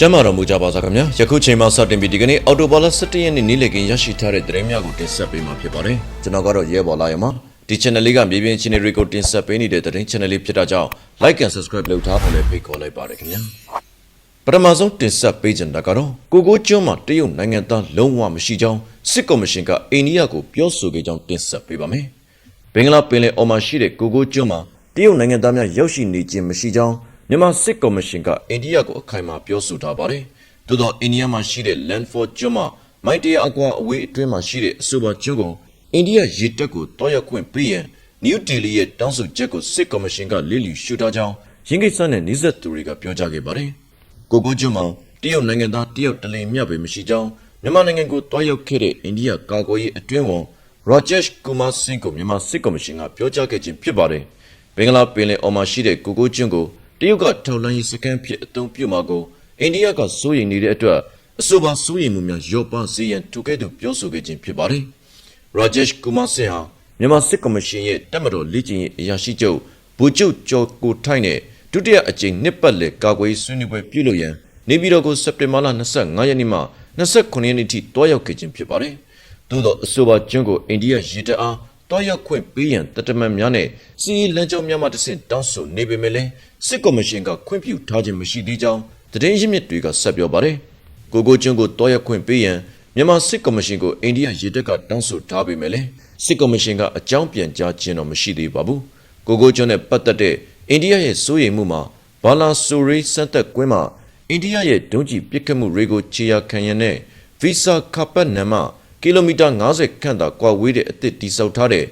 ကျမ်းမာတော်မူကြပါစားခင်ဗျာယခုချိန်မှာစတင်ပြီးဒီကနေ့အော်တိုဘာလ17ရက်နေ့နေ့လည်ခင်းရရှိထားတဲ့သတင်းများကိုတင်ဆက်ပေးမှာဖြစ်ပါတယ်ကျွန်တော်ကတော့ရဲဘော်လာရမဒီ channel လေးကမြေပြင် channel တွေကိုတင်ဆက်ပေးနေတဲ့သတင်း channel လေးဖြစ်တာကြောင့် like and subscribe လုပ်ထားဖို့လည်းဖိတ်ခေါ်လိုက်ပါတယ်ခင်ဗျာပထမဆုံးတင်ဆက်ပေးချင်တာကတော့ကိုကိုကျွန်းမှာတရုတ်နိုင်ငံသားလုံးဝမရှိကြောင်းစစ်ကော်မရှင်ကအိန္ဒိယကိုပြောဆိုခဲ့ကြောင်းတင်ဆက်ပေးပါမယ်ဘင်္ဂလားပင်လယ်အော်မှာရှိတဲ့ကိုကိုကျွန်းမှာတရုတ်နိုင်ငံသားများရောက်ရှိနေခြင်းမရှိကြောင်း မြန်မာစစ်ကော်မရှင်ကအိန္ဒိယကိုအခိုင်အမာပြောဆိုထားပါတယ်။သို့သောအိန္ဒိယမှာရှိတဲ့ Landford ကျွန်းမှာမိုက်တရအကွာအဝေးအတွင်းမှာရှိတဲ့အဆိုပါကျွန်းကိုအိန္ဒိယရေတပ်ကိုတောက်ရောက်ခွင့်ပေးရန်နယူးဒေလီရဲ့တောင်းဆိုချက်ကိုစစ်ကော်မရှင်ကလစ်လျူရှုထားကြောင်းရင်းကိစ္စနဲ့နှိစက်သူတွေကပြောကြားခဲ့ပါတယ်။ကိုကိုကျွန်းမှာတရုတ်နိုင်ငံသားတရုတ်တလင်မြတ်ပဲမရှိကြောင်းမြန်မာနိုင်ငံကိုတောက်ရောက်ခဲ့တဲ့အိန္ဒိယကာကွယ်ရေးအတွင်းဝန် Rajesh Kumar Singh ကိုမြန်မာစစ်ကော်မရှင်ကပြောကြားခဲ့ခြင်းဖြစ်ပါတယ်။ဘင်္ဂလားပင်လယ်အော်မှာရှိတဲ့ကိုကိုကျွန်းကို တရုတ်ကထောက်လှမ်းရေးစခန်းဖြစ်အသုံးပြုမှာကိုအိန္ဒိယကစိုးရိမ်နေတဲ့အတွက်အဆိုပါစိုးရိမ်မှုများရော့ပါစေရန်တူကဲ့သို့ပြောဆိုခဲ့ခြင်းဖြစ်ပါတယ်။ Rajesh Kumar Singh ဟာမြန်မာစစ်ကော်မရှင်ရဲ့တပ်မတော်လေ့ကျင့်ရေးအရာရှိချုပ်ဗိုလ်ချုပ်ကျော်ကိုထိုက်နဲ့ဒုတိယအကြိမ်နှစ်ပတ်လည်ကာကွယ်ရေးဆွေးနွေးပွဲပြုလုပ်ရန်နေပြည်တော်ကိုစက်တင်ဘာလ25ရက်နေ့မှ29ရက်နေ့ထိတွားရောက်ခဲ့ခြင်းဖြစ်ပါတယ်။သို့သောအဆိုပါကျွန်းကိုအိန္ဒိယရေတပ်အား တွားရောက်ခွင့်ပေးရန်တတမန်များနဲ့စီးရီလမ်းကြောင်းများမှတစ်ဆင့်တောင်းဆိုနေပေမဲ့လည်းစစ်ကော်မရှင်ကခွင့်ပြုထားခြင်းမရှိသေးကြောင်းသတင်းရင်းမြစ်တွေကဆက်ပြောပါတယ်။ကိုကိုကျွန်းကိုတွားရောက်ခွင့်ပေးရန်မြန်မာစစ်ကော်မရှင်ကိုအိန္ဒိယရေတပ်ကတောင်းဆိုထားပေမဲ့လည်းစစ်ကော်မရှင်ကအကြောင်းပြန်ကြားခြင်းတော့မရှိသေးပါဘူး။ကိုကိုကျွန်းနဲ့ပတ်သက်တဲ့အိန္ဒိယရဲ့စိုးရိမ်မှုမှာဘာလာဆိုရီစက်သက်ကွင်းမှာအိန္ဒိယရဲ့ဒုံးကျည်ပစ်ခတ်မှုတွေကိုခြေရာခံရန်နဲ့ဗီဇာခပတ်နံမှာ ကီလိုမီတာ90ခန့်သာကွာဝေးတဲ့အသစ်တိစောက်ထားတဲ့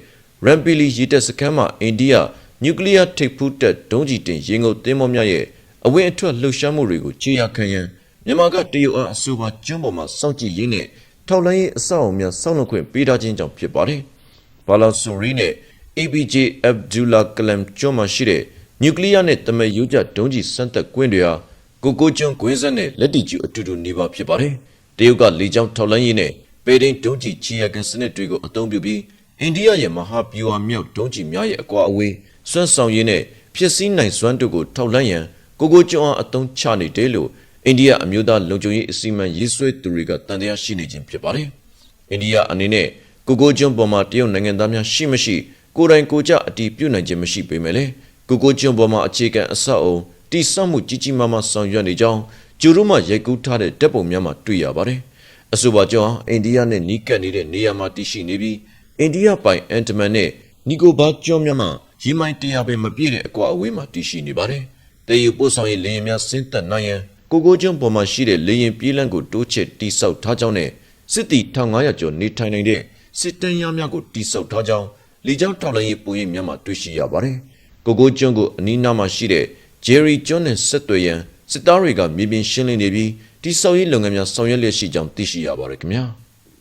ရမ်ပီလီရေတပ်စခန်းမှာအိန္ဒိယနျူကလ িয়ার ထိပ်ဖူးတပ်ဒုံးကျည်တင်ရေငုပ်သင်းမောများရဲ့အဝင်အထွက်လှုပ်ရှားမှုတွေကိုခြေရာခံရန်မြန်မာကတရုတ်အားအဆိုပါကျွန်းပေါ်မှာစောင့်ကြည့်ရင်းနဲ့ထောက်လှမ်းရေးအဆောက်အအုံများစောင့်လုပ်ခွင့်ပေးထားခြင်းကြောင့်ဖြစ်ပါတယ်။ဘာလာဆိုရီနဲ့ APJ Abdullah Kalam ကျွန်းမှာရှိတဲ့နျူကလ িয়ার နဲ့တမန်ယူကြဒုံးကျည်စမ်းသပ်ကွင်းတွေဟာကိုကိုကျွန်းကွင်းဆက်နဲ့လက်တီကျူအတူတူနေပါဖြစ်ပါတယ်။တရုတ်ကလေကြောင်းထောက်လှမ်းရေးနဲ့ ပေဒင်းဒုံးကျည်ချီယာကန်စနစ်တွေကိုအသုံးပြုပြီးအိန္ဒိယရဲ့မဟာဗျူဟာမြောက်ဒုံးကျည်များရဲ့အကွာအဝေးစွမ်းဆောင်ရည်နဲ့ဖြစ်စည်းနိုင်စွမ်းတို့ကိုထောက်လှမ်းရန်ကိုကိုကျွန်းအားအသုံးချနေတယ်လို့အိန္ဒိယအမျိုးသားလုံခြုံရေးအစည်းအဝေးရေးဆွဲသူတွေကတန်တရားရှိနေခြင်းဖြစ်ပါတယ်။အိန္ဒိယအနေနဲ့ကိုကိုကျွန်းပေါ်မှာတရုတ်နိုင်ငံသားများရှိမရှိကိုယ်တိုင်ကိုကြအတီးပြုတ်နိုင်ခြင်းမရှိပေမဲ့လေကိုကိုကျွန်းပေါ်မှာအခြေခံအဆောက်အုံတိစောက်မှုကြီးကြီးမားမားဆောင်ရွက်နေကြောင်းကျူတို့မှရိုက်ကူးထားတဲ့တပ်ပုံများမှာတွေ့ရပါတယ်။ အဆိုပါကြောင့်အိန္ဒိယနဲ့နီးကပ်နေတဲ့နေရာမှာတည်ရှိနေပြီးအိန္ဒိယပိုင်အန်တမန်နဲ့နီကိုဘာကျွန်းများမှာရီမိုင်းတရားပဲမပြည့်တဲ့အကွာအဝေးမှာတည်ရှိနေပါတယ်။တည်ယူပို့ဆောင်ရေးလေယာဉ်များဆင်းသက်နိုင်ရန်ကိုကိုကျွန်းပေါ်မှာရှိတဲ့လေယာဉ်ပြေးလမ်းကိုတိုးချဲ့တိစောက်ထားကြောင်းနဲ့စစ်တီ1500ကျော်နေထိုင်နေတဲ့စစ်တမ်းရများကိုတိစောက်ထားကြောင်းလေကြောင်းထောက်လှမ်းရေးပုံရိပ်များမှာတွေ့ရှိရပါတယ်။ကိုကိုကျွန်းကိုအနီးနားမှာရှိတဲ့ဂျယ်ရီကျွန်းနဲ့ဆက်သွယ်ရန်စစ်သားတွေကမြေပြင်ရှင်းလင်းနေပြီး တိစောက်ရေးလုပ်ငန်းများဆောင်ရွက်လျက်ရှိကြောင်းသိရှိရပါတယ်ခင်ဗျာ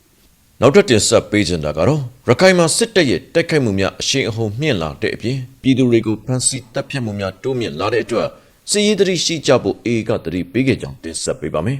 ။နောက်ထပ်တင်ဆက်ပေးချင်တာကတော့ရခိုင်မှာစစ်တပ်ရဲ့တိုက်ခိုက်မှုများအရှိန်အဟုန်မြင့်လာတဲ့အပြင်ပြည်သူတွေကိုဖမ်းဆီးတပ်ဖြတ်မှုများတိုးမြင့်လာတဲ့အတွက်စစ်ရေးတတိရှိကြဖို့အေကတတိပေးခဲ့ကြောင်းတင်ဆက်ပေးပါမယ်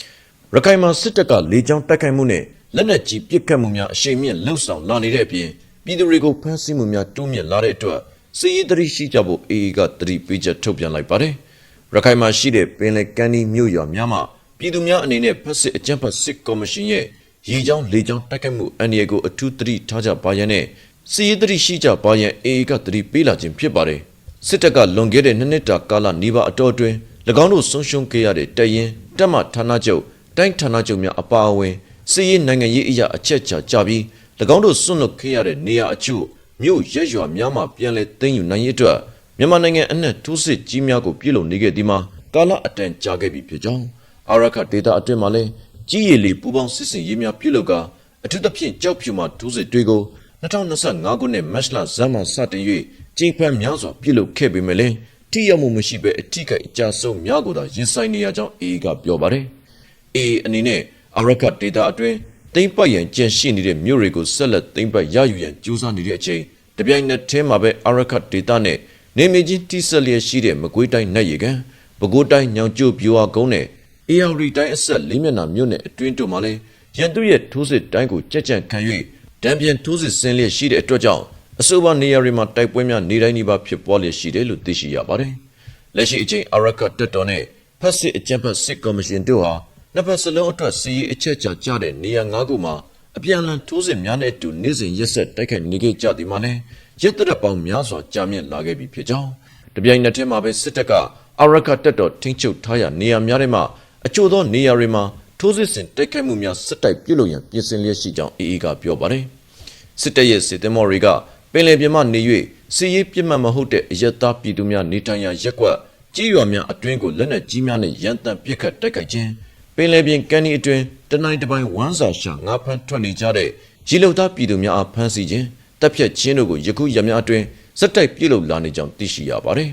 ။ရခိုင်မှာစစ်တပ်ကလေကြောင်းတိုက်ခိုက်မှုနဲ့လက်နက်ကြီးပစ်ခတ်မှုများအရှိန်မြင့်လှုပ်ဆောင်လာနေတဲ့အပြင်ပြည်သူတွေကိုဖမ်းဆီးမှုများတိုးမြင့်လာတဲ့အတွက်စစ်ရေးတတိရှိကြဖို့အေကတတိပေးချက်ထုတ်ပြန်လိုက်ပါတယ်။ရခိုင်မှာရှိတဲ့ပင်လယ်ကမ်းဒီမြို့ရွာများမှာ ပြည်သူများအနေနဲ့ဖက်စစ်အကြမ်းဖက်စစ်ကော်မရှင်ရဲ့ရေကြောင်းလေကြောင်းတိုက်ခိုက်မှုအန္တရာယ်ကိုအထူးသတိထားကြပါရန်နဲ့စီရေးသတိရှိကြပါရန်အေအေကသတိပေးလာခြင်းဖြစ်ပါတယ်စစ်တပ်ကလွန်ခဲ့တဲ့နှစ်နှစ်တာကာလနီးပါးအတော်အတွင်း၎င်းတို့ဆုံးရှုံးခဲ့ရတဲ့တရင်တက်မှဌာနချုပ်တိုင်းဌာနချုပ်များအပါအဝင်စီရေးနိုင်ငံရေးအရာအချက်ချာကြပြီး၎င်းတို့စွန့်လွတ်ခဲ့ရတဲ့နေရာအချို့မြို့ရက်ရွာများမှာပြန်လည်သိမ်းယူနိုင်ရေးအတွက်မြန်မာနိုင်ငံအနှံ့ထိုးစစ်ကြီးများကိုပြုလုပ်နေခဲ့ဒီမှာကာလအတန်ကြာခဲ့ပြီဖြစ်ကြောင်း အာရခဒေတာအတွင်းမှာလည်းကြီးရည်လီပူပေါင်းစစ်စင်ရေးများပြုလုပ်ကာအထူးသဖြင့်ကြောက်ဖြူမှထိုးစစ်တွေကို2025ခုနှစ်မတ်လဇန်မှစတင်၍ကျင်းပများစွာပြုလုပ်ခဲ့ပေမဲ့လည်းထိရောက်မှုမရှိဘဲအထိကိအကြဆုံးများကိုသာရင်ဆိုင်နေရကြောင်းအေးကပြောပါတယ်။အေးအနေနဲ့အာရခဒေတာအတွင်းတိမ့်ပတ်ရန်ကြန့်ရှိနေတဲ့မြို့တွေကိုဆက်လက်တိမ့်ပတ်ရယူရန်ကြိုးစားနေတဲ့အချိန်တပြိုင်နက်တည်းမှာပဲအာရခဒေတာနဲ့နေမချင်းတိဆက်လျက်ရှိတဲ့မကွေးတိုင်းနတ်ရီကန်ပဲခူးတိုင်းညောင်ကျိုးပြိုဝကုန်းနဲ့ အေယာရီတိုင်းအဆက်လေးမျက်နှာမြို့နယ်အတွင်းတို့မှာလည်းရန်သူရဲ့ထိုးစစ်တိုင်းကိုကြက်ကြံခံ၍တံပြန်ထိုးစစ်ဆင်လျက်ရှိတဲ့အတွက်ကြောင့်အဆိုပါနေရာတွေမှာတိုက်ပွဲများနေတိုင်းနေပါဖြစ်ပွားလျက်ရှိတယ်လို့သိရှိရပါတယ်။လက်ရှိအချိန်အာရခတက်တော်နဲ့ဖက်စစ်အကြံဖက်စစ်ကော်မရှင်တို့ဟာနှစ်ဖက်စလုံးအတွက်စီရေးအချက်ချာကြတဲ့နေရာ၅ခုမှာအပြန်အလှန်ထိုးစစ်များနဲ့အတူနေ့စဉ်ရက်ဆက်တိုက်ခိုက်နေကြကြသည်မှာလည်းရက်တရက်ပေါင်းများစွာကြာမြင့်လာခဲ့ပြီဖြစ်ကြောင်းတပြိုင်နက်တည်းမှာပဲစစ်တပ်ကအရကတက်တော်ထိန်းချုပ်ထားရနေရာများထဲမှာ အချို့သောနေရာတွေမှာထိုးစစ်ဆင်တိုက်ခိုက်မှုများစစ်တိုက်ပြုလုပ်ရန်ပြင်ဆင်လျက်ရှိကြောင်းအေအေကပြောပါတယ်စစ်တပ်ရဲ့စစ်သည်မော်တွေကပင်လယ်ပြင်မှနေ၍စီရေးပြစ်မှတ်မဟုတ်တဲ့အယက်သားပြည်သူများနေထိုင်ရာရက်ကွက်ကြီးရွာများအတွင်းကိုလက်နက်ကြီးများနဲ့ရန်တမ်းပစ်ခတ်တိုက်ခိုက်ခြင်းပင်လယ်ပြင်ကန်ဒီအတွင်းတနိုင်တစ်ပိုင်းဝမ်းစာရှာငါးဖမ်းထွက်နေကြတဲ့ရီလုံသားပြည်သူများအားဖမ်းဆီးခြင်းတပ်ဖြတ်ခြင်းတို့ကိုယခုရက်များအတွင်းစက်တိုက်ပြုလုပ်လာနေကြောင်းသိရှိရပါတယ်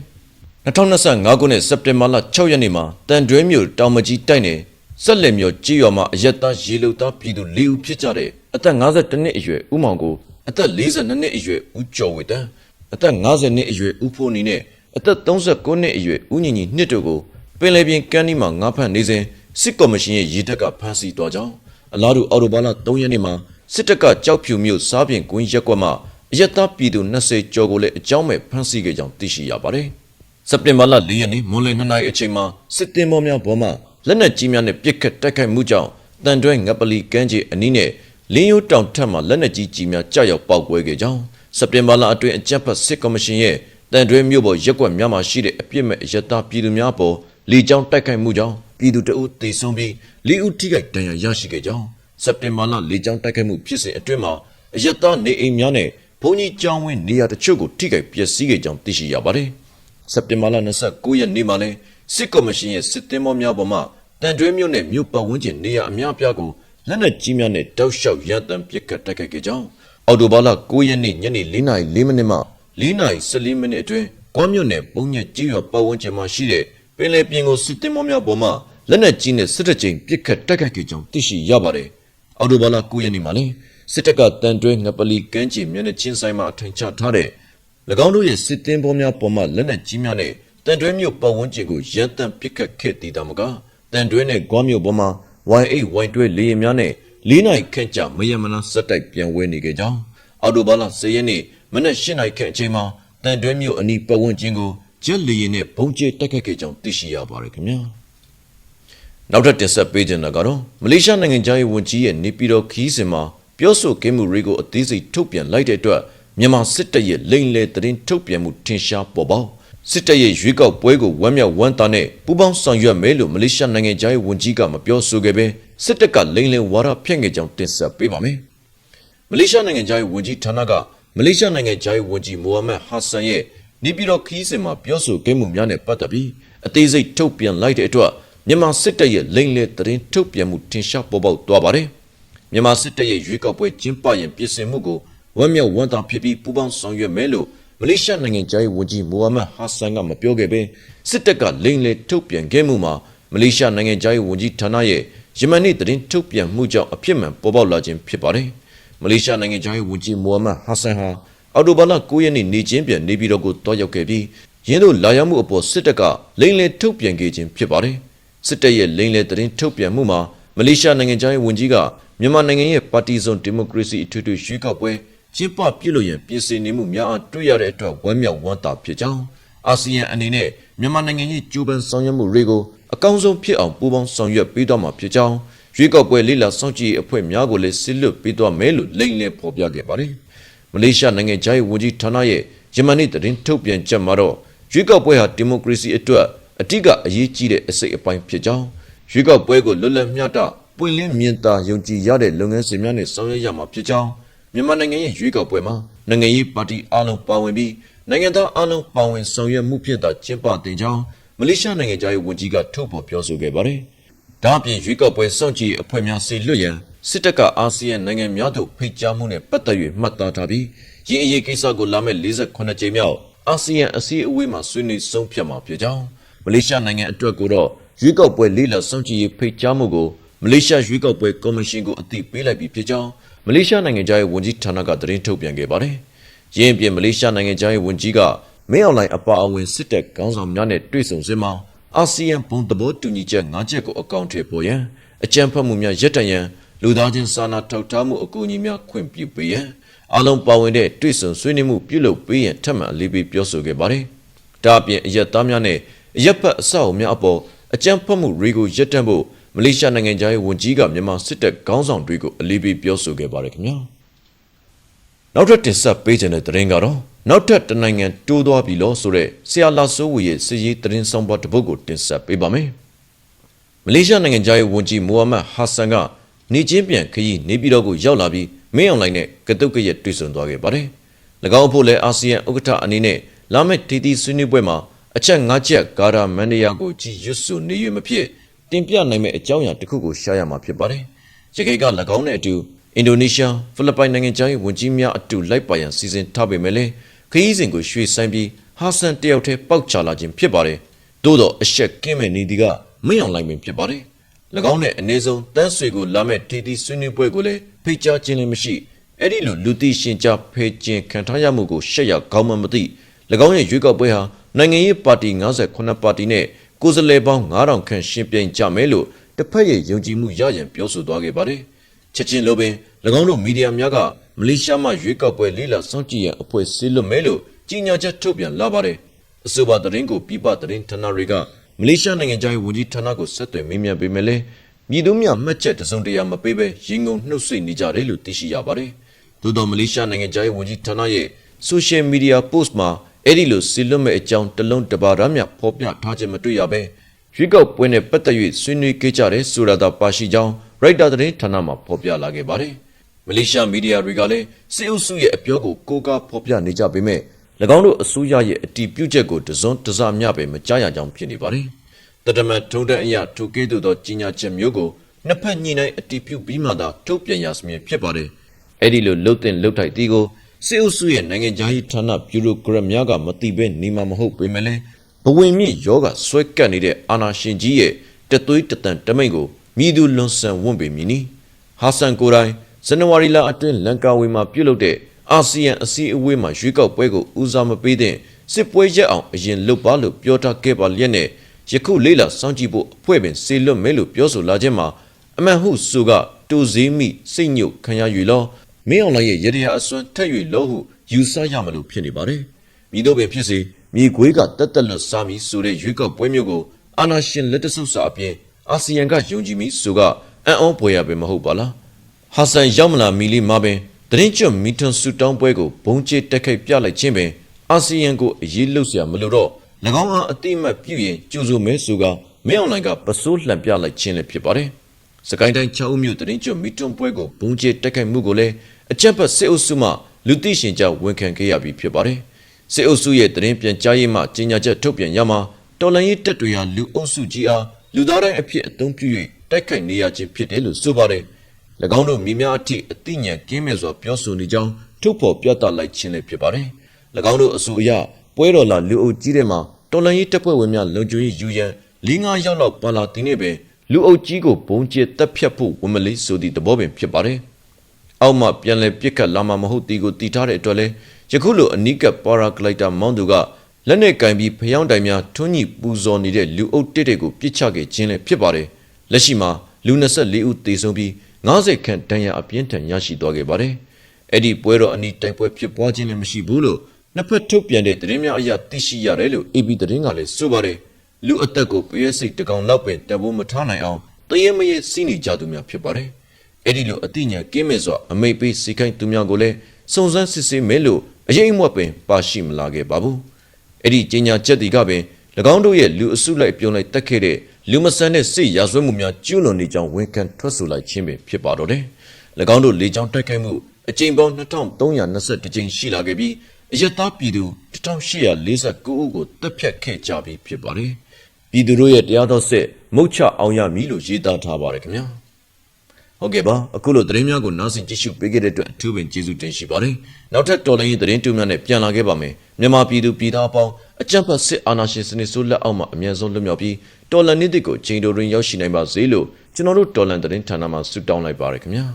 2025ခုနှစ်စက်တင်ဘာလ6ရက်နေ့မှာတန်တွဲမြို့တောင်မကြီးတိုက်နယ်ဆက်လက်မြို့ကြီးရွာမှာအယက်သားရေလုံသားပြည်သူ၄ဦးဖြစ်ကြတဲ့အသက်52နှစ်အရွယ်ဦးမောင်ကိုအသက်42နှစ်အရွယ်ဦးကျော်ဝေတန်းအသက်50နှစ်အရွယ်ဦးဖိုးနီနဲ့အသက်39နှစ်အရွယ်ဦးညီညီနှစ်တို့ကိုပင်လယ်ပြင်ကမ်းနီးမှာငါးဖမ်းနေစဉ်စစ်ကော်မရှင်ရဲ့ရေတပ်ကဖမ်းဆီးသွားကြောင်းအလားတူအော်တိုဘာလ3ရက်နေ့မှာစစ်တပ်ကကြောက်ဖြူမြို့စားပြင်ကွင်းရက်ကွက်မှာအယက်သားပြည်သူ20ကျော်ကိုလည်းအကြောင်းမဲ့ဖမ်းဆီးခဲ့ကြောင်းသိရှိရပါတယ်။ စက်တင်ဘာလ4ရက်နေ့မွန်လယ်2နာရီအချိန်မှာစစ်တင်မောများဘောမှာလက်နက်ကြီးများနဲ့ပစ်ခတ်တိုက်ခိုက်မှုကြောင့်တန်တွဲငပလီကမ်းခြေအနီးနဲ့လင်းရိုးတောင်ထက်မှလက်နက်ကြီးကြီးများကြောက်ရောက်ပေါက်ကွဲခဲ့ကြောင်းစက်တင်ဘာလအတွင်းအကြမ်းဖက်စစ်ကော်မရှင်ရဲ့တန်တွဲမြို့ပေါ်ရက်ကွက်များမှာရှိတဲ့အပြစ်မဲ့အယက်သားပြည်သူများပေါ်လီကြောင်းတိုက်ခိုက်မှုကြောင့်ပြည်သူတအုပ်တေဆုံးပြီးလေးဦးထိခိုက်ဒဏ်ရာရရှိခဲ့ကြောင်းစက်တင်ဘာလလေကြောင်းတိုက်ခိုက်မှုဖြစ်စဉ်အတွင်းမှာအယက်သားနေအိမ်များနဲ့ဘုံကြီးကျောင်းဝင်းနေရာတချို့ကိုထိခိုက်ပျက်စီးခဲ့ကြောင်းသိရှိရပါတယ်။ စက်တင်ဘာလ29ရက်နေ့မှာလဲစစ်ကော်မရှင်ရဲ့စစ်သည်မောများပေါ်မှာတန်တွဲမြို့နယ်မြို့ပတ်ဝန်းကျင်နေရာအများအပြားကိုလက်နက်ကြီးများနဲ့တောက်လျှောက်ရန်တမ်းပစ်ခတ်တိုက်ခိုက်ခဲ့ကြောင်းအော်တိုဘာလ9ရက်နေ့ညနေ4:04မိနစ်မှ4:14မိနစ်အတွင်းကွမ်းမြို့နယ်ပုံညက်ကြီးရွာပတ်ဝန်းကျင်မှာရှိတဲ့ပင်လယ်ပြင်ကိုစစ်သည်မောများပေါ်မှာလက်နက်ကြီးနဲ့စစ်တပ်ကြိမ်ပစ်ခတ်တိုက်ခိုက်ခဲ့ကြောင်းသိရှိရပါတယ်။အော်တိုဘာလ9ရက်နေ့မှာလဲစစ်တပ်ကတန်တွဲငပလီကမ်းခြေမျက်နှာချင်းဆိုင်မှာအထင်ချထားတဲ့၎ င်းတို့ရဲ့စစ်သည်ဘောများပေါ်မှာလက်နက်ကြီးများနဲ့တန်တွဲမြို့ပတ်ဝန်းကျင်ကိုရန်တမ်းပစ်ခတ်ခဲ့တည်တာမကတန်တွဲနဲ့ကွမ်းမြို့ပေါ်မှာ Y8 Y2 လေယာဉ်များနဲ့၄နိုင်ခန့်ကြာမယမနာစက်တိုက်ပြန်ဝဲနေကြကြောင်းအော်တိုဘာလ10ရက်နေ့မနက်၈နိုင်ခန့်အချိန်မှာတန်တွဲမြို့အနီးပတ်ဝန်းကျင်ကိုဂျက်လေယာဉ်နဲ့ဘုံကျဲတိုက်ခတ်ခဲ့ကြောင်းသိရှိရပါတယ်ခင်ဗျာနောက်ထပ်တင်ဆက်ပေးခြင်းကတော့မလေးရှားနိုင်ငံသားရေးဝန်ကြီးရဲ့နေပြည်တော်ခီးစဉ်မှာပြောဆိုကင်းမှုတွေကိုအသေးစိတ်ထုတ်ပြန်လိုက်တဲ့အတွက် မြန်မာစစ်တပ်ရဲ့လိမ်လည်သတင်းထုတ်ပြန်မှုထင်ရှားပေါ်ပေါက်စစ်တပ်ရဲ့ရွေးကောက်ပွဲကိုဝမ်းမြောက်ဝမ်းသာနဲ့ပူးပေါင်းဆောင်ရွက်မယ်လို့မလေးရှားနိုင်ငံသားရေးဝန်ကြီးကမပြောဆိုခဲ့ပဲစစ်တပ်ကလိမ်လည်ဝါဒဖြန့်ခဲ့ကြောင်းတင်ဆက်ပေးပါမယ်။မလေးရှားနိုင်ငံသားရေးဝန်ကြီးဌာနကမလေးရှားနိုင်ငံသားရေးဝန်ကြီးမိုဟာမက်ဟာဆန်ရဲ့နေပြည်တော်ခီးစဉ်မှာပြောဆိုခဲ့မှုများနဲ့ပတ်သက်ပြီးအသေးစိတ်ထုတ်ပြန်လိုက်တဲ့အတွက်မြန်မာစစ်တပ်ရဲ့လိမ်လည်သတင်းထုတ်ပြန်မှုထင်ရှားပေါ်ပေါက်သွားပါတယ်။မြန်မာစစ်တပ်ရဲ့ရွေးကောက်ပွဲကျင်းပရင်ပြည်စင်မှုကို ဝမ်းမြောက်ဝမ်းသာဖြစ်ပြီးပူးပေါင်းဆောင်ရွက်မယ်လို့မလေးရှားနိုင်ငံသားရေးဝန်ကြီးမိုဟာမက်ဟာဆန်ကမပြောခဲ့ပဲစစ်တပ်ကလိမ်လည်ထုတ်ပြန်ခဲ့မှုမှာမလေးရှားနိုင်ငံသားရေးဝန်ကြီးဌာနရဲ့ယမန်နေ့သတင်းထုတ်ပြန်မှုကြောင့်အဖြစ်မှန်ပေါ်ပေါက်လာခြင်းဖြစ်ပါတယ်။မလေးရှားနိုင်ငံသားရေးဝန်ကြီးမိုဟာမက်ဟာဆန်ဟာအော်တိုဘာလ9ရက်နေ့နေချင်းပြန်နေပြည်တော်ကိုတွားရောက်ခဲ့ပြီးရင်းတို့လာရောက်မှုအပေါ်စစ်တပ်ကလိမ်လည်ထုတ်ပြန်ခဲ့ခြင်းဖြစ်ပါတယ်။စစ်တပ်ရဲ့လိမ်လည်သတင်းထုတ်ပြန်မှုမှာမလေးရှားနိုင်ငံသားရေးဝန်ကြီးကမြန်မာနိုင်ငံရဲ့ပါတီစုံဒီမိုကရေစီအထွေထွေရွေးကောက်ပွဲ ကျင်းပပြုလုပ်ရန်ပြင်ဆင်နေမှုများအားတွေ့ရတဲ့အတွက်ဝမ်းမြောက်ဝမ်းသာဖြစ်ကြောင်းအာဆီယံအနေနဲ့မြန်မာနိုင်ငံရဲ့ကြိုးပမ်းဆောင်ရွက်မှုတွေကိုအကောင်းဆုံးဖြစ်အောင်ပူးပေါင်းဆောင်ရွက်ပေးသွားမှာဖြစ်ကြောင်းရွေးကောက်ပွဲလိလာစောင့်ကြည့်အဖွဲ့များကိုလည်းစစ်လွတ်ပေးသွားမယ်လို့လိမ့်လည်ဖော်ပြခဲ့ပါတယ်။မလေးရှားနိုင်ငံသားရေးဝန်ကြီးဌာနရဲ့ယမန်နေ့သတင်းထုတ်ပြန်ချက်မှာတော့ရွေးကောက်ပွဲဟာဒီမိုကရေစီအတွက်အထူးကအရေးကြီးတဲ့အစိတ်အပိုင်းဖြစ်ကြောင်းရွေးကောက်ပွဲကိုလွတ်လပ်မျှတပွင့်လင်းမြင်သာယုံကြည်ရတဲ့လုပ်ငန်းစဉ်များနဲ့ဆောင်ရွက်ရမှာဖြစ်ကြောင်း မြန်မာနိုင်ငံရဲ့ရွေးကောက်ပွဲမှာနိုင်ငံရေးပါတီအလုံးပါဝင်ပြီးနိုင်ငံသားအလုံးပါဝင်ဆောင်ရွက်မှုဖြစ်တာကျင်းပတင်ကြောင်းမလေးရှားနိုင်ငံသားရေးဝန်ကြီးကထုတ်ဖော်ပြောဆိုခဲ့ပါတယ်။ဒါ့အပြင်ရွေးကောက်ပွဲစောင့်ကြည့်အဖွဲ့များစေလွတ်ရန်စစ်တပ်ကအာဆီယံနိုင်ငံများသို့ဖိတ်ကြားမှုနဲ့ပတ်သက်၍မှတ်သားထားပြီးရင်းအရေးကိစ္စကိုလာမယ့်48ကြိမ်မြောက်အာဆီယံအစည်းအဝေးမှာဆွေးနွေးဆုံးဖြတ်မှာဖြစ်ကြောင်းမလေးရှားနိုင်ငံအတွက်ကိုတော့ရွေးကောက်ပွဲလေးလစောင့်ကြည့်ရေးဖိတ်ကြားမှုကိုမလေးရှားရွေးကောက်ပွဲကော်မရှင်ကိုအသိပေးလိုက်ပြီးဖြစ်ကြောင်း မလေးရှားနိုင်ငံသားရဲ့ဝန်ကြီးဌာနကသတင်းထုတ်ပြန်ခဲ့ပါတယ်။ရင်းပြင်မလေးရှားနိုင်ငံသားရဲ့ဝန်ကြီးကမင်းအွန်လိုင်းအပါအဝင်စစ်တပ်ခေါင်းဆောင်များနဲ့တွေ့ဆုံစင်မှာအာဆီယံဘုံသဘောတူညီချက်၅ချက်ကိုအကောင့်ထဲပေါ်ရန်အကြံဖတ်မှုများရပ်တန့်ရန်လူသားချင်းစာနာထောက်ထားမှုအကူအညီများခွင့်ပြုပေးရန်အလုံးပါဝင်တဲ့တွေ့ဆုံဆွေးနွေးမှုပြုလုပ်ပေးရန်ထပ်မံအလေးပေးပြောဆိုခဲ့ပါတယ်။ဒါအပြင်အရက်သားများနဲ့အရက်ဖက်အဆောက်အအုံများအပေါ်အကြမ်းဖက်မှုတွေကိုရပ်တန့်ဖို့ မလေးရှားနိုင်ငံသားရဲ့ဝန်ကြီးကမြန်မာစစ်တပ်ခေါင်းဆောင်တွေကိုအလေးပေးပြောဆိုခဲ့ပါတယ်ခင်ဗျာနောက်ထပ်တင်ဆက်ပေးခြင်းတဲ့သတင်းကတော့နောက်ထပ်တနိုင်ငံတိုးသွားပြီလို့ဆိုတဲ့ဆရာလာဆိုးဝေရဲ့စစ်ရေးသတင်းဆောင်ပါတစ်ပုဒ်ကိုတင်ဆက်ပေးပါမယ်မလေးရှားနိုင်ငံသားရဲ့ဝန်ကြီးမိုဟာမက်ဟာဆန်ကနေချင်းပြန်ခရီးနေပြည်တော်ကိုရောက်လာပြီးမင်းအောင်လှိုင်နဲ့ကတုတ်ကရက်တွေ့ဆုံသွားခဲ့ပါတယ်၎င်းအဖို့လည်းအာဆီယံဥက္ကဋ္ဌအနေနဲ့လာမယ့်တီတီဆွေးနွေးပွဲမှာအချက်၅ချက်ကာရာမန်နီယာကိုကြည်ရွတ်စုနေရမဖြစ် တင်ပြနိုင်မယ့်အကြောင်းအရာတစ်ခုကိုရှားရမှာဖြစ်ပါတယ်။ရခိုင်က၎င်းနဲ့အတူအင်ဒိုနီးရှားဖိလစ်ပိုင်နိုင်ငံသားရဲ့ဝန်ကြီးများအတူလိုက်ပါရန်စီစဉ်ထားပေမဲ့လည်းခရီးစဉ်ကိုရွှေ့ဆိုင်းပြီးဟာဆန်တယောက်တည်းပေါက်ချလာခြင်းဖြစ်ပါတယ်။သို့တော့အရှက်ကင်းမဲ့နေဒီကမင်းအောင်လိုက်ပင်ဖြစ်ပါတယ်။၎င်းနဲ့အနည်းဆုံးတန်းဆွေကိုလာမဲ့တီတီဆွေးနွေးပွဲကိုလည်းဖိတ်ကြားခြင်းလည်းမရှိအဲ့ဒီလိုလူသိရှင်ကြားဖေကျင်ခံထားရမှုကိုရှက်ရကောင်းမှမသိ၎င်းရဲ့ရွေးကောက်ပွဲဟာနိုင်ငံရေးပါတီ58ပါတီနဲ့ ကိုယ်စားလှယ်ပေါင်း9000ခန့်ရှင်းပြိုင်ကြမယ်လို့တစ်ဖက်ရဲ့ယုံကြည်မှုရရင်ပြောဆိုသွားခဲ့ပါတယ်။ချက်ချင်းလိုပင်၎င်းတို့မီဒီယာများကမလေးရှားမှရွေးကောက်ပွဲလေးလာစောင့်ကြည့်ရန်အဖွဲ့ဆေးလွတ်မယ်လို့ကြီးညာချက်ထုတ်ပြန်လာပါတယ်။အဆိုပါသတင်းကိုပြပသတင်းဌာနတွေကမလေးရှားနိုင်ငံသားဝန်ကြီးဌာနကိုဆက်သွယ်မေးမြန်းပေမဲ့လည်းမြည်သူများမှတ်ချက်တစုံတရာမပေးဘဲရင်ငုံနှုတ်ဆက်နေကြတယ်လို့သိရှိရပါတယ်။သို့တော်မလေးရှားနိုင်ငံသားဝန်ကြီးဌာနရဲ့ social media post မှာ အဲ့ဒီလိုစီလွတ်မဲ့အကြောင်းတစ်လုံးတစ်ပါးရမြဖော်ပြထားခြင်းမတွေ့ရဘဲရွေးကောက်ပွဲနဲ့ပတ်သက်၍ဆွေးနွေးခဲ့ကြတဲ့ဆိုတာသာပါရှိကြောင်းရိုက်တာသတင်းဌာနမှဖော်ပြလာခဲ့ပါတယ်။မလေးရှားမီဒီယာတွေကလည်းစစ်အုပ်စုရဲ့အပြောကိုကိုးကားဖော်ပြနေကြပေမဲ့၎င်းတို့အစိုးရရဲ့အတီးပြုတ်ချက်ကိုတစွန်းတစမျှပဲမကြားရကြောင်းဖြစ်နေပါတယ်။တတမန်ထုံတဲ့အရာထိုကဲ့သို့သောကြီးညာချက်မျိုးကိုနှစ်ဖက်ညှိနှိုင်းအတီးပြုတ်ပြီးမှသာထုတ်ပြန်ရစမြင်ဖြစ်ပါတယ်။အဲ့ဒီလိုလှုပ်တဲ့လှုပ်ထိုက်တီးကို စစ်အုပ်စုရဲ့နိုင်ငံခြားရေးဌာနဘျူရိုကရက်များကမတိဘဲနေမှာမဟုတ်ပေမဲ့လည်းဘဝင်မြင့်ယောဂဆွဲကပ်နေတဲ့အာနာရှင်ကြီးရဲ့တသွေးတတန်တမိတ်ကိုမိသူလွန်ဆန်ဝန့်ပေမည်နီဟာဆန်ကိုတိုင်းဇန်နဝါရီလအတွင်းလန်ကာဝေမှာပြုလုပ်တဲ့အာဆီယံအစည်းအဝေးမှာရွေးကောက်ပွဲကိုဦးစားမပေးတဲ့စစ်ပွဲရက်အောင်အရင်လုပ်ပါလို့ပြောထားခဲ့ပါလျက်နဲ့ယခုလေးလာစောင့်ကြည့်ဖို့အဖွဲ့ပင်စေလွတ်မဲလို့ပြောဆိုလာခြင်းမှာအမှန်ဟုဆိုကတူစည်းမိစိတ်ညုတ်ခံရယူလော မင်းအောင်လှိုင်ရဲ့ရတရားအစွန်းထက်၍လို့ဟုယူဆရမလို့ဖြစ်နေပါတယ်။မိတို့ပင်ဖြစ်စေမြေခွေးကတက်တက်လွတ်စားပြီးဆိုတဲ့ရွေးကောက်ပွဲမျိုးကိုအာနာရှင်လက်တဆုပ်စာအပြင်အာဆီယံကယုံကြည်ပြီးဆိုကအံ့ဩဖွယ်ရပင်မဟုတ်ပါလား။ဟာဆန်ရောက်မလာမီလီမပင်တရင်ကျွတ်မီထွန်ဆူတောင်းပွဲကိုဘုံကျစ်တက်ခိုက်ပြလိုက်ခြင်းပင်အာဆီယံကိုအရေးလို့စရာမလိုတော့၎င်းအားအတိမတ်ပြုရင်ကြိုးစုံမဲဆိုကမင်းအောင်လှိုင်ကပစိုးလှန်ပြလိုက်ခြင်းလည်းဖြစ်ပါတယ်။ စကိုင်းတိုင်း6ဦးမြို့တရင်ကျွတ်မီထွန်ပွဲကိုဘုံကျဲတက်ခိုက်မှုကိုလည်းအကြက်ပတ်စစ်အုပ်စုမှလူသိရှင်ကြောင့်ဝန်ခံခဲ့ရပြီးဖြစ်ပါတယ်။စစ်အုပ်စုရဲ့တရင်ပြန်ကြားရေးမှကြီးညာချက်ထုတ်ပြန်ရမှာတော်လန်ရေးတပ်တွေဟာလူအုပ်စုကြီးအားလူသားတိုင်းအဖြစ်အသုံးပြု၍တိုက်ခိုက်နေရခြင်းဖြစ်တယ်လို့ဆိုပါတယ်။၎င်းတို့မိများအထိအသိဉာဏ်ကင်းမဲ့စွာပြောဆိုနေကြောင်းထုတ်ဖော်ပြသလိုက်ခြင်းလည်းဖြစ်ပါတယ်။၎င်းတို့အဆိုအရပွဲတော်လာလူအုပ်ကြီးတွေမှာတော်လန်ရေးတပ်ဖွဲ့ဝင်များလုံခြုံရေးယူရန်၄၅ရောက်လောက်ပါလာတင်နေပင် လူအုပ်ကြီးကိုဘုံကျဲတပ်ဖြတ်ဖို့ဝန်မလေးဆိုသည့်သဘောပင်ဖြစ်ပါတယ်။အောက်မှပြန်လဲပြစ်ခတ်လာမှာမဟုတ်တီကိုတီထားတဲ့အတွက်လဲယခုလိုအနီးကပ်ပါရာဂလိုက်တာမောင်းသူကလက်နဲ့ကင်ပြီးဖျောင်းတိုင်များထွန်းညှိပူဇော်နေတဲ့လူအုပ်တစ်တွေကိုပြစ်ချခဲ့ခြင်းလည်းဖြစ်ပါတယ်လက်ရှိမှာလူ24ဦးသေဆုံးပြီး90ခန့်တန်ရာအပြင်းထန်ရရှိသွားခဲ့ပါတယ်အဲ့ဒီပွဲတော်အနီးတိုက်ပွဲဖြစ်ပွားခြင်းလည်းမရှိဘူးလို့နှစ်ဖက်ထုတ်ပြန်တဲ့သတင်းများအရသိရှိရတယ်လို့ AB သတင်းကလည်းဆိုပါတယ် လူအသက်ကိုပြည့်စိတ်တကောင်လောက်ပင်တဘိုးမထားနိုင်အောင်တရေမရေစီးနေကြသူများဖြစ်ပါတယ်အဲ့ဒီလိုအသိဉာဏ်ကင်းမဲ့စွာအမိတ်ပေးစီခိုင်းသူများကိုလည်းစုံစမ်းစစ်ဆေးမယ်လို့အရေးအမွက်ပင်ပါရှိမလာခဲ့ပါဘူးအဲ့ဒီကြီးညာချက်တီကပင်၎င်းတို့ရဲ့လူအစုလိုက်ပြုံးလိုက်တက်ခဲ့တဲ့လူမဆန်တဲ့စိတ်ရာဇဝဲမှုများကျူးလွန်နေကြောင်းဝန်ခံထွက်ဆိုလိုက်ခြင်းပင်ဖြစ်ပါတော့တယ်၎င်းတို့လေကြောင်းတိုက်ခိုက်မှုအကြိမ်ပေါင်း2321ကြိမ်ရှိလာခဲ့ပြီးအယက်သားပြည်သူ1849ဦးကိုတပ်ဖြတ်ခဲ့ကြပြီးဖြစ်ပါတယ် ပြည်သူတို့ရဲ့တရားတော်စစ်မုတ်ချအောင်ရမည်လို့ရေးသားထားပါတယ်ခင်ဗျာဟုတ်ကဲ့ပါအခုလိုသတင်းများကိုနားဆင်ကြည့်ရှုပေးခဲ့တဲ့အတွက်အထူးပင်ကျေးဇူးတင်ရှိပါတယ်နောက်ထပ်တော်လိုင်းရေးသတင်းတူများနဲ့ပြန်လာခဲ့ပါမယ်မြန်မာပြည်သူပြည်သားအပေါင်းအကြံဖတ်စစ်အာဏာရှင်စနစ်ဆိုးလက်အောက်မှာအမြန်ဆုံးလွတ်မြောက်ပြီးတော်လန်နေ့တွေကိုချိန်တိုတွင်ရောက်ရှိနိုင်ပါစေလို့ကျွန်တော်တို့တော်လန်သတင်းဌာနမှဆုတောင်းလိုက်ပါရခင်ဗျာ